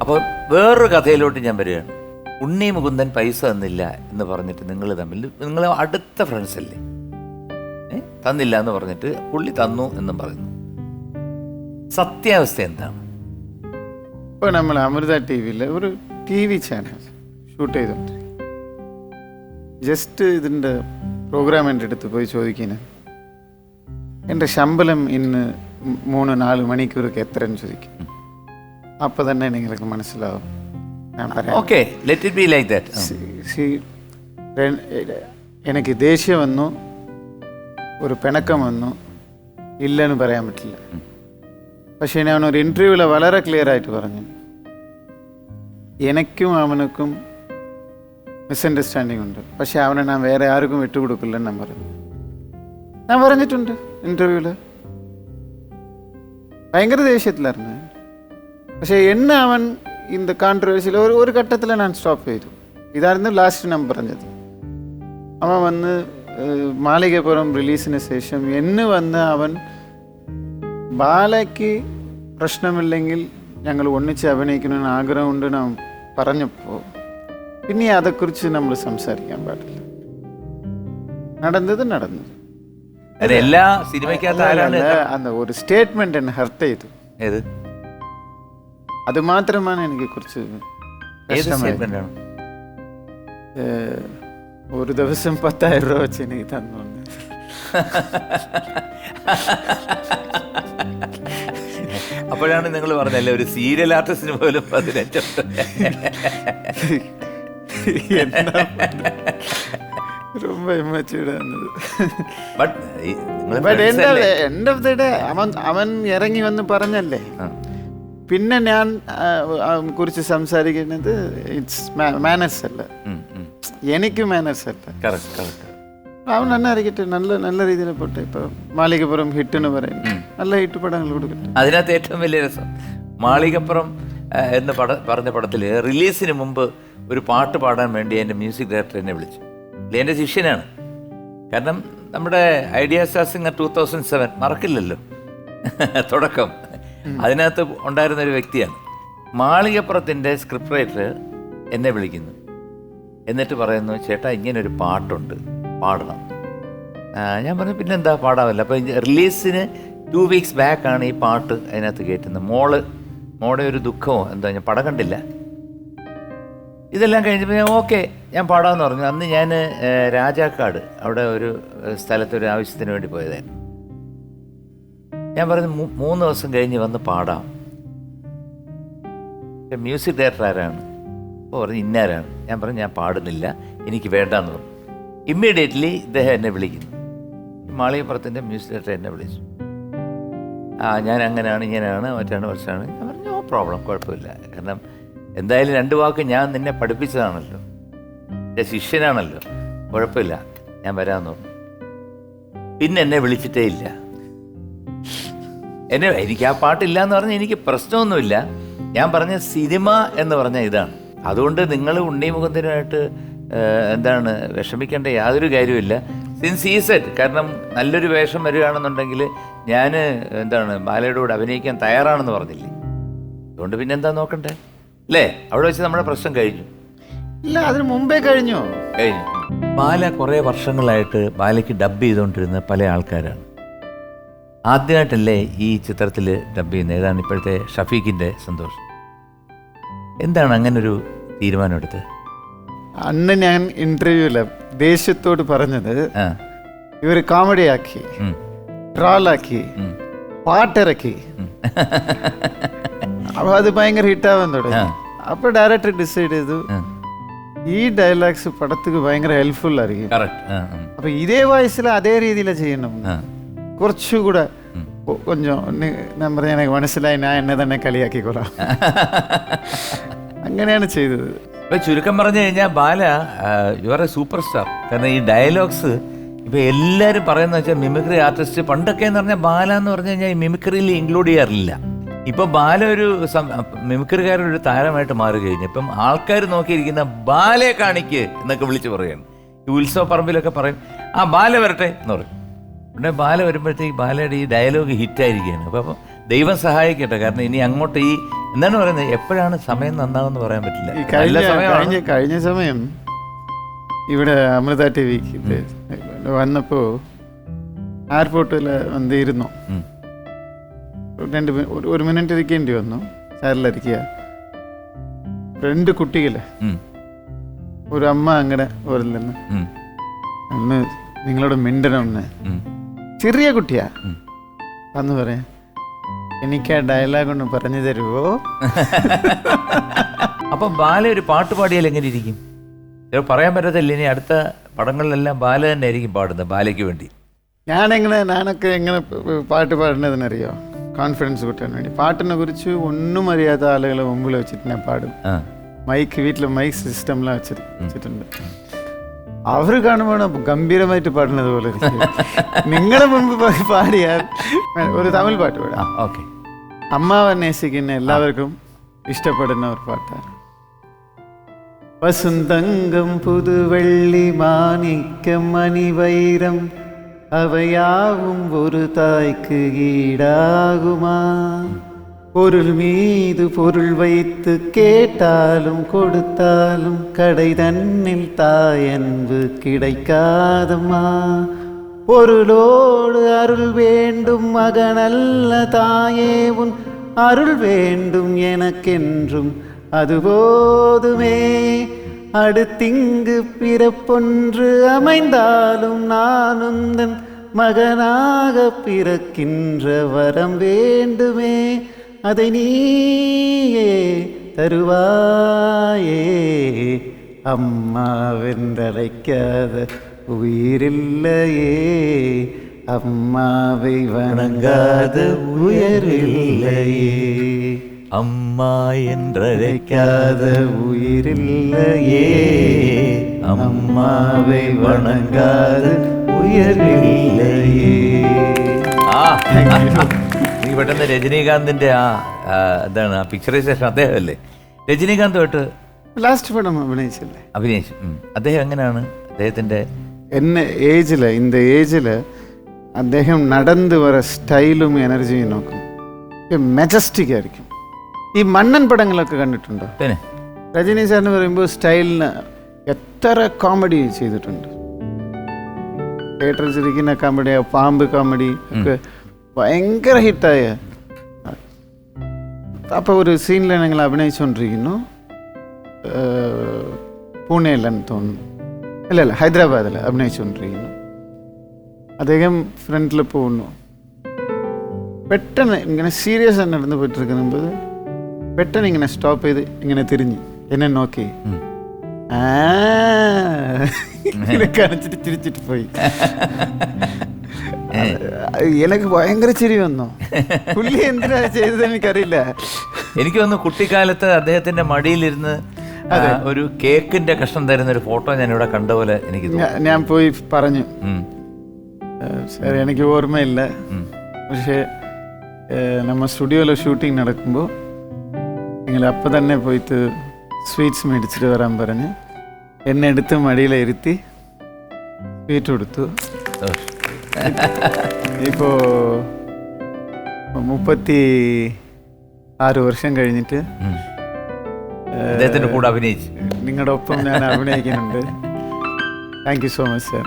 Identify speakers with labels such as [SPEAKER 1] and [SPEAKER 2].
[SPEAKER 1] അപ്പോൾ വേറൊരു കഥയിലോട്ട് ഞാൻ വരികയാണ്. ഉണ്ണി മുകുന്ദൻ പൈസ തന്നില്ല എന്ന് പറഞ്ഞിട്ട് നിങ്ങൾ തമ്മിൽ നിങ്ങൾ അടുത്ത ഫ്രണ്ട്സ് അല്ലേ? തന്നില്ല എന്ന് പറഞ്ഞിട്ട് പുള്ളി തന്നു എന്നും പറയുന്നു. സത്യാവസ്ഥ എന്താണ്?
[SPEAKER 2] ഇപ്പോൾ നമ്മൾ അമൃത ടി വിയിൽ ഒരു ടി വി ചാനൽ ഷൂട്ട് ചെയ്തിട്ട് ജസ്റ്റ് ഇതിന്റെ പ്രോഗ്രാം എന്റെ അടുത്ത് പോയി ചോദിക്കുന്നത് എന്റെ ശമ്പളം ഇന്ന് മൂന്ന് നാല് മണിക്കൂറൊക്കെ എത്രയെന്ന് ചോദിക്കും. അപ്പോൾ തന്നെ നിങ്ങൾക്ക് മനസ്സിലാവും. ഞാൻ പറയാം.
[SPEAKER 1] Okay let it
[SPEAKER 2] be like that എനിക്ക് ദേഷ്യം വന്നു ഒരു പിണക്കം വന്നു ഇല്ലെന്ന് പറയാൻ പറ്റില്ല. പക്ഷേ ഞാൻ ഒരു ഇന്റർവ്യൂവിൽ വളരെ ക്ലിയർ ആയിട്ട് പറഞ്ഞു. എനിക്കും അവനക്കും മിസ്അണ്ടർസ്റ്റാൻഡിങ് ഉണ്ട്. പക്ഷേ അവനെ ഞാൻ വേറെ ആർക്കും വിട്ടുകൊടുക്കില്ലെന്ന് ഞാൻ പറഞ്ഞു. ഞാൻ പറഞ്ഞിട്ടുണ്ട് ഇന്റർവ്യൂവിൽ ഭയങ്കര ദേഷ്യത്തിലായിരുന്നു. പക്ഷേ എന്നെ അവൻ ഇന്ന് കോൺട്രവേഴ്സിയിൽ ഒരു ഒരു ഘട്ടത്തിൽ ഞാൻ സ്റ്റോപ്പ് ചെയ്തു. ഇതായിരുന്നു ലാസ്റ്റ് ഞാൻ പറഞ്ഞത്. അവൻ വന്ന് മാളികപുരം റിലീസിന് ശേഷം എന്ന് വന്ന് അവൻ ബാലയ്ക്ക് പ്രശ്നമില്ലെങ്കിൽ ഞങ്ങൾ ഒന്നിച്ച് അഭിനയിക്കണമെന്ന് ആഗ്രഹമുണ്ട് നാം പറഞ്ഞപ്പോൾ പിന്നെ അതേക്കുറിച്ച് നമ്മൾ സംസാരിക്കാൻ പാടില്ല. നടന്നത്
[SPEAKER 1] നടന്നു. എല്ലാ സിനിമയ്ക്കകത്ത്
[SPEAKER 2] ഒരു സ്റ്റേറ്റ്മെന്റ് ഹർട്ട് ചെയ്തു.
[SPEAKER 1] ഏത്?
[SPEAKER 2] അത് മാത്രമാണ് എനിക്ക് കുറച്ച്
[SPEAKER 1] ഏത്
[SPEAKER 2] വിഷമമായത്.
[SPEAKER 1] സ്റ്റേറ്റ്മെന്റ് ആണ്
[SPEAKER 2] ഏഹ്, ഒരു ദിവസം പത്തായിരം രൂപ വെച്ച് എനിക്ക് തന്നു
[SPEAKER 1] അപ്പോഴാണ് നിങ്ങൾ പറഞ്ഞല്ലേ ഒരു സീരിയൽ ആർട്ടിസ്റ്റിന് പോലും പതിനഞ്ചുണ്ട്
[SPEAKER 2] ரொம்ப ഇമ്മച്ചൂടെ വന്നത്
[SPEAKER 1] ബട്ട് നിങ്ങൾ
[SPEAKER 2] ബട്ട് എൻ്റെ എൻഡ് ഓഫ് ദി ഡേ അവൻ അവൻ ഇറങ്ങി വന്ന് പറഞ്ഞല്ലേ പിന്നെ ഞാൻ കുറിച്ച് സംസാരിക്കുന്നത് ഇറ്റ്സ് മാനേഴ്സ് അല്ല. എനിക്ക് മാനേഴ്സ് അല്ല. അവൻ തന്നെ അറിയിക്കട്ടെ നല്ല നല്ല രീതിയിൽ പോട്ടെ. ഇപ്പൊ മാളികപ്പുറം ഹിറ്റ് എന്ന് പറയും നല്ല ഹിറ്റ് പടങ്ങൾ കൊടുക്കട്ടെ.
[SPEAKER 1] അതിനകത്ത് ഏറ്റവും വലിയ രസം മാളികപ്പുറം എന്ന പട പറഞ്ഞ പടത്തിൽ റിലീസിന് മുമ്പ് ഒരു പാട്ട് പാടാൻ വേണ്ടി എന്റെ മ്യൂസിക് ഡയറക്ടർ എന്നെ വിളിച്ചു. അല്ലെ? എന്റെ ശിഷ്യനാണ്. കാരണം നമ്മുടെ Idea Star Singer two thousand seven മറക്കില്ലല്ലോ. തുടക്കം. അതിനകത്ത് ഉണ്ടായിരുന്ന ഒരു വ്യക്തിയാണ്. മാളികപ്പുറത്തിന്റെ സ്ക്രിപ്റ്റ് റൈറ്റർ എന്നെ വിളിക്കുന്നു. എന്നിട്ട് പറയുന്നു ചേട്ടാ ഇങ്ങനൊരു പാട്ടുണ്ട്. പാടണം. ഞാൻ പറഞ്ഞു പിന്നെന്താ പാടാമല്ലോ അപ്പോൾ റിലീസിന് ടു വീക്സ് ബാക്കാണ് ഈ പാട്ട് അതിനകത്ത് കയറ്റുന്നത് മോൾ മോടെ ഒരു ദുഃഖമോ എന്താ ഞാൻ പടം കണ്ടില്ല. ഇതെല്ലാം കഴിഞ്ഞപ്പോൾ ഞാൻ ഓക്കെ ഞാൻ പാടാമെന്ന് പറഞ്ഞു. അന്ന് ഞാൻ രാജാക്കാട് അവിടെ ഒരു സ്ഥലത്തൊരു ആവശ്യത്തിന് വേണ്ടി പോയതായിരുന്നു. ഞാൻ പറഞ്ഞു മൂന്ന് ദിവസം കഴിഞ്ഞ് വന്ന് പാടാം. മ്യൂസിക് ഡയറക്ടർ ആരാണ്? അപ്പോൾ പറഞ്ഞു ഇന്നാരാണ്? ഞാൻ പറഞ്ഞു ഞാൻ പാടുന്നില്ല എനിക്ക് വേണ്ടാന്ന് പറഞ്ഞു. ഇമ്മീഡിയറ്റ്ലി ഇദ്ദേഹം എന്നെ വിളിക്കുന്നു. മാളികപ്പുറത്തിന്റെ മ്യൂസിക് ഡയറക്ടർ എന്നെ വിളിച്ചു. ആ ഞാൻ അങ്ങനെയാണ് ഇങ്ങനെയാണ് മറ്റാണ് മറിച്ചാണ് ഞാൻ പറഞ്ഞു നോ പ്രോബ്ലം കുഴപ്പമില്ല. കാരണം എന്തായാലും രണ്ട് വാക്ക് ഞാൻ നിന്നെ പഠിപ്പിച്ചതാണല്ലോ. എന്റെ ശിഷ്യനാണല്ലോ. കുഴപ്പമില്ല ഞാൻ വരാമെന്ന് പറഞ്ഞു. പിന്നെ എന്നെ വിളിച്ചിട്ടേ ഇല്ല. എന്നെ എനിക്ക് ആ പാട്ടില്ല എന്ന് പറഞ്ഞാൽ എനിക്ക് പ്രശ്നമൊന്നുമില്ല. ഞാൻ പറഞ്ഞ സിനിമ എന്ന് പറഞ്ഞ ഇതാണ്. അതുകൊണ്ട് നിങ്ങൾ ഉണ്ണി മുഖത്തിനായിട്ട് എന്താണ് വിഷമിക്കേണ്ട യാതൊരു കാര്യമില്ല സിൻസ് ഈ സെറ്റ് കാരണം നല്ലൊരു വേഷം വരികയാണെന്നുണ്ടെങ്കിൽ ഞാൻ എന്താണ് ബാലയുടെ കൂടെ അഭിനയിക്കാൻ തയ്യാറാണെന്ന് പറഞ്ഞില്ലേ? അതുകൊണ്ട് പിന്നെ എന്താ നോക്കണ്ടേ? അല്ലേ? അവിടെ വെച്ച് നമ്മുടെ പ്രശ്നം കഴിഞ്ഞു.
[SPEAKER 2] ഇല്ല അതിന് മുമ്പേ കഴിഞ്ഞു.
[SPEAKER 1] കഴിഞ്ഞു. ബാല കുറേ വർഷങ്ങളായിട്ട് ബാലയ്ക്ക് ഡബ് ചെയ്തുകൊണ്ടിരുന്ന പല ആൾക്കാരാണ്. ആദ്യമായിട്ടല്ലേ ഈ ചിത്രത്തിൽ ഡബ് ചെയ്യുന്നത്. ഏതാണ് ഇപ്പോഴത്തെ ഷഫീഖിന്റെ സന്തോഷം? എന്താണ് അങ്ങനെ ഒരു തീരുമാനമെടുത്തത്
[SPEAKER 2] അന്ന് ഞാൻ ഇന്റർവ്യൂവിൽ ദേഷ്യത്തോട് പറഞ്ഞത് ഇവർ
[SPEAKER 1] കോമഡിയാക്കി
[SPEAKER 2] ട്രോളാക്കി പാട്ടിറക്കി. അപ്പൊ അത് ഭയങ്കര ഹിറ്റാവാൻ തുടങ്ങി. അപ്പോൾ ഡയറക്ടർ ഡിസൈഡ് ചെയ്തു ഈ ഡയലോഗ്സ് പടത്തിക്ക് ഭയങ്കര ഹെൽപ്ഫുൾ ആയിരിക്കും. അപ്പൊ ഇതേ വയസ്സിൽ അതേ രീതിയിലാണ് ചെയ്യണം. കുറച്ചുകൂടെ കൊഞ്ചം നി- ഞാൻ മനസ്സിലായി ഞാൻ എന്നെ തന്നെ കളിയാക്കിക്കൊള്ളാം അങ്ങനെയാണ് ചെയ്തത്.
[SPEAKER 1] ഇപ്പൊ ചുരുക്കം പറഞ്ഞു കഴിഞ്ഞാൽ Bala you are a super star കാരണം ഈ ഡയലോഗ്സ് ഇപ്പൊ എല്ലാവരും പറയുന്ന വെച്ചാൽ മിമിക്രി ആർട്ടിസ്റ്റ് പണ്ടൊക്കെ എന്ന് പറഞ്ഞാൽ ബാല എന്ന് പറഞ്ഞു കഴിഞ്ഞാൽ ഈ മിമിക്രിയിൽ ഇൻക്ലൂഡ് ചെയ്യാറില്ല. ഇപ്പൊ ബാല ഒരു മിമിക്രിക്കാരുടെ ഒരു താരമായിട്ട് മാറി കഴിഞ്ഞു ഇപ്പം ആൾക്കാർ നോക്കിയിരിക്കുന്ന ബാലയെ കാണിക്ക് എന്നൊക്കെ വിളിച്ച് പറയാണ് ഈ ഉത്സവ പറമ്പിലൊക്കെ പറയും ആ ബാല വരട്ടെ എന്ന് പറയും. ഉടനെ ബാല വരുമ്പോഴത്തേക്ക് ബാലയുടെ ഈ ഡയലോഗ് ഹിറ്റായിരിക്കുകയാണ്. അപ്പം ദൈവം സഹായിക്കട്ടെ. കാരണം ഇനി അങ്ങോട്ട് ഈ എന്താണ് പറയുന്നത്? എപ്പോഴാണ് സമയം നന്നാവെന്ന് പറയാൻ പറ്റില്ല.
[SPEAKER 2] കഴിഞ്ഞ സമയം ഇവിടെ അമൃത ടി വിക്ക് വന്നപ്പോ എയർപോർട്ടിൽ
[SPEAKER 1] വന്നിരുന്നു.
[SPEAKER 2] രണ്ട് ഒരു- മിനിറ്റ് ഇരിക്കേണ്ടി വന്നു. ചാരിലിരിക്കുക രണ്ട് കുട്ടികളെ. ഒരു അമ്മ അങ്ങനെ
[SPEAKER 1] ഉം.
[SPEAKER 2] ഒന്ന് നിങ്ങളോട് മിണ്ടണമെന്ന്. ചെറിയ കുട്ടിയാ.
[SPEAKER 1] വന്നു
[SPEAKER 2] അന്ന് പറയാം എനിക്ക് ആ ഡയലോഗ് ഒന്ന് പറഞ്ഞു തരുമോ
[SPEAKER 1] അപ്പം ബാല ഒരു പാട്ട് പാടിയാൽ എങ്ങനെ ഇരിക്കും? പറയാൻ പറ്റത്തില്ല ഇനി അടുത്ത പടങ്ങളിലെല്ലാം ബാല തന്നെ ആയിരിക്കും പാടുന്നത് ബാലയ്ക്ക് വേണ്ടി.
[SPEAKER 2] ഞാനെങ്ങനെ ഞാനൊക്കെ എങ്ങനെ പാട്ട് പാടുന്നതെന്നറിയോ? കോൺഫിഡൻസ് കിട്ടാൻ വേണ്ടി. പാട്ടിനെ കുറിച്ച് ഒന്നും അറിയാത്ത ആളുകളെ മുമ്പിൽ വെച്ചിട്ട് ഞാൻ പാടും. മൈക്ക് വീട്ടിൽ മൈക്ക് സിസ്റ്റംலாம் വെച്ചിട്ട് വെച്ചിട്ടുണ്ട്. അവര് കാണുമ്പോൾ ഗംഭീരമായിട്ട് പാടുന്നത് പോലെ നിങ്ങളെ മുമ്പ് പാടിയാൽ ഒരു തമിഴ് പാട്ട് പാടാം
[SPEAKER 1] ഓക്കെ
[SPEAKER 2] അമ്മാവ് നേസിക്കുന്ന എല്ലാവർക്കും ഇഷ്ടപ്പെടുന്ന ഒരു പാട്ടാണ് വസന്തങ്കം പുതുവെള്ളി മാണിക്കം മണിവൈരം അവയാവും ഒരു തായ്ക്ക് ഈടാകുമാ பொருள் மீது பொருள் வைத்து கேட்டாலும் கொடுத்தாலும் கடை தன்னில் தாயன்பு கிடைக்காதம்மா. பொருளோடு அருள் வேண்டும் மகனல்ல தாயே உன் அருள் வேண்டும் எனக்கென்றும் அது போதுமே. அடுத்திங்கு பிறப்பொன்று அமைந்தாலும் நான் உந்தன் மகனாக பிறக்கின்ற வரம் வேண்டுமே. அதை நீயே தருவாயே. அம்மா வென்றழைக்காத உயிரில்லையே. அம்மாவை வணங்காத உயரில்லையே
[SPEAKER 1] அம்மா
[SPEAKER 2] என்றழைக்காத உயிரில்லையே. அம்மாவை வணங்காத உயரில்லையே
[SPEAKER 1] ஆ. പെട്ടെന്ന് രജനീകാന്തിന്റെ ആ എന്താണ് ആ പിക്ചറൈസേഷൻ അദ്ദേഹമല്ലേ? തൊട്ട്
[SPEAKER 2] ലാസ്റ്റ് പടം അഭിനയിച്ചല്ലേ?
[SPEAKER 1] അഭിനയിച്ചു. അദ്ദേഹം എങ്ങനെയാണ് അദ്ദേഹത്തിന്റെ
[SPEAKER 2] എന്നെ ഏജിൽ ഇന്ന ഏജിൽ അദ്ദേഹം നടന്ന് വര സ്റ്റൈലും എനർജിയും നോക്കും. മെജസ്റ്റിക് ആയിരിക്കും. ഈ മണ്ണൻ പടങ്ങളൊക്കെ കണ്ടിട്ടുണ്ടോ? രജനി സാർ എന്ന് പറയുമ്പോൾ സ്റ്റൈലിന് എത്ര കോമഡി ചെയ്തിട്ടുണ്ട്. തിയേറ്ററിൽ ചിരിക്കുന്ന കോമഡി പാമ്പ് കോമഡി ഒക്കെ ഭയങ്കര ഹിറ്റായ. അപ്പോൾ ഒരു സീനിൽ ഞങ്ങൾ അഭിനയിച്ചുകൊണ്ടിരിക്കുന്നു പൂനെയിലെന്ന് തോന്നുന്നു. അല്ല അല്ല ഹൈദരാബാദിൽ അഭിനയിച്ചുകൊണ്ടിരിക്കുന്നു അദ്ദേഹം ഫ്രണ്ടിൽ പോകുന്നു. പെട്ടെന്ന് ഇങ്ങനെ സീരിയസ് ആയി നടന്നു പോയിട്ടിരിക്കുമ്പോൾ പെട്ടെന്ന് ഇങ്ങനെ സ്റ്റോപ്പ് ചെയ്ത് ഇങ്ങനെ തിരിഞ്ഞ്. എന്നെ നോക്കി. കാണിച്ചിട്ട് ചിരിച്ചിട്ട് പോയി. എനിക്ക് ഭയങ്കര ചിരി വന്നു. പുള്ളി എന്തിനാ ചെയ്തത് എനിക്കറിയില്ല.
[SPEAKER 1] എനിക്ക് തോന്നുന്നു കുട്ടിക്കാലത്ത് അദ്ദേഹത്തിന്റെ മടിയിലിരുന്ന് ഒരു കേക്കിന്റെ കഷ്ണം തരുന്ന ഒരു ഫോട്ടോ ഞാൻ ഇവിടെ കണ്ട പോലെ എനിക്ക്
[SPEAKER 2] ഞാൻ പോയി പറഞ്ഞു. സാർ എനിക്ക് ഓർമ്മയില്ല. പക്ഷേ നമ്മ സ്റ്റുഡിയോയിൽ ഷൂട്ടിംഗ് നടക്കുമ്പോൾ നിങ്ങൾ അപ്പം തന്നെ പോയിട്ട് സ്വീറ്റ്സ് മേടിച്ചിട്ട് വരാൻ പറഞ്ഞു എന്നെ എടുത്ത് മടിയിലിരുത്തി സ്വീറ്റ് കൊടുത്തു. ഇപ്പോൾ മുപ്പത്തി ആറ് വർഷം കഴിഞ്ഞിട്ട്.
[SPEAKER 1] അദ്ദേഹത്തിന്റെ കൂടെ അഭിനയിച്ചു.
[SPEAKER 2] നിങ്ങളുടെ ഒപ്പം ഞാൻ അഭിനയിക്കുന്നുണ്ട്. Thank you so much sir